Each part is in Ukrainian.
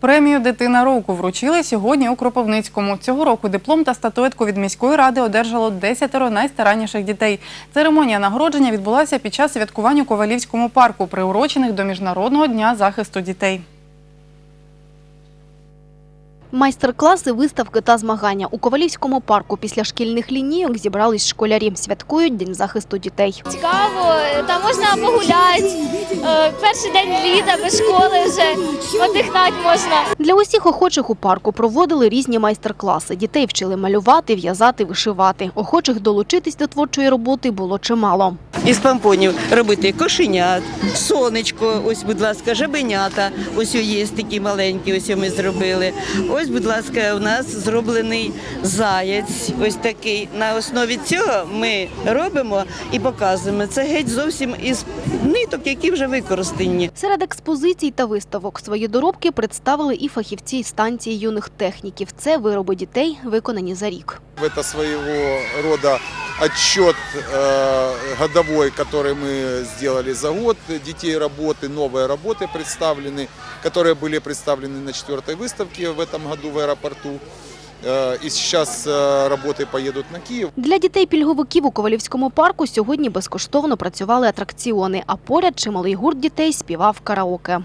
Премію Дитина року вручили сьогодні у Кропивницькому. Цього року диплом та статуетку від міської ради одержало десятеро найстаранніших дітей. Церемонія нагородження відбулася під час святкування у Ковалівському парку, приурочених до Міжнародного дня захисту дітей. Майстер-класи, виставки та змагання у Ковалівському парку після шкільних лінійок зібрались школярі. Святкують День захисту дітей. цікаво, там можна погуляти. Е, Перший день літа без школи вже віддихнати можна. Для усіх охочих у парку проводили різні майстер-класи. Дітей вчили малювати, в'язати, вишивати. Охочих долучитись до творчої роботи було чимало. із помпонів робити кошенят, сонечко, ось, будь ласка, жабенята. Ось є такі маленькі, ось ми зробили. Ось, будь ласка, у нас зроблений заєць. Ось такий. На основі цього ми робимо і показуємо. Це геть зовсім із ниток, які вже використані. Серед експозицій та виставок свої доробки представили і фахівці станції юних техніків. Це вироби дітей, виконані за рік. Это своего рода отчет э, годовой, который мы сделали за год. Детей работы, новые работы представлены, которые были представлены на четвертой выставке в этом году в аэропорту. Э, и сейчас э, работы поедут на Киев. Для дітей-пільговиків у Ковалівському парку сьогодні безкоштовно працювали атракціони, а поряд чималий гурт дітей співав караоке.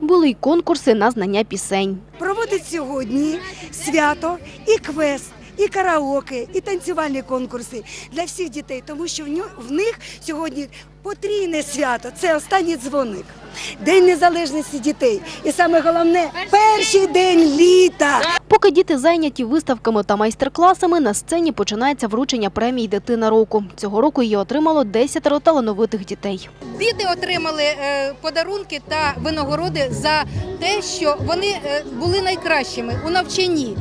Були й конкурси на знання пісень. проводить сьогодні свято і квест. І караоке, і танцювальні конкурси для всіх дітей, тому що в ню- в них сьогодні потрійне свято. Це останній дзвоник, День незалежності дітей. І саме головне перший день літа. Поки діти зайняті виставками та майстер-класами, на сцені починається вручення премії Дитина року. Цього року її отримало 10 талановитих дітей. Діти отримали е, подарунки та винагороди за те, що вони е, були найкращими у навчанні,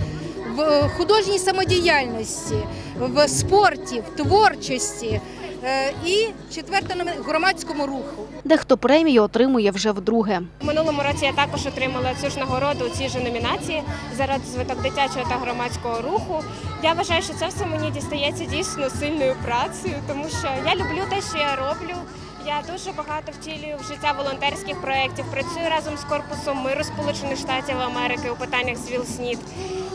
в художній самодіяльності, в спорті, в творчості е, і четверте номер- громадському руху. Дехто премію отримує вже вдруге. Минулому році я також отримала цю ж нагороду у цій же номінації за розвиток дитячого та громадського руху. Я вважаю, що це все мені дістається дійсно сильною працею, тому що я люблю те, що я роблю. Я дуже багато втілюю в життя волонтерських проєктів, працюю разом з корпусом миру Сполучених Штатів Америки у питаннях з ВІЛ-СНІД.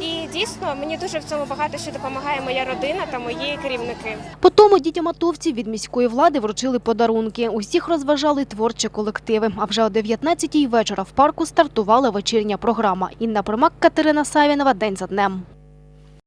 І дійсно мені дуже в цьому багато що допомагає моя родина та мої керівники. По тому дітям атовців від міської влади вручили подарунки. Усіх розважали творчі колективи. А вже о 19-й вечора в парку стартувала вечірня програма. Інна Примак, Катерина Савінова. День за днем.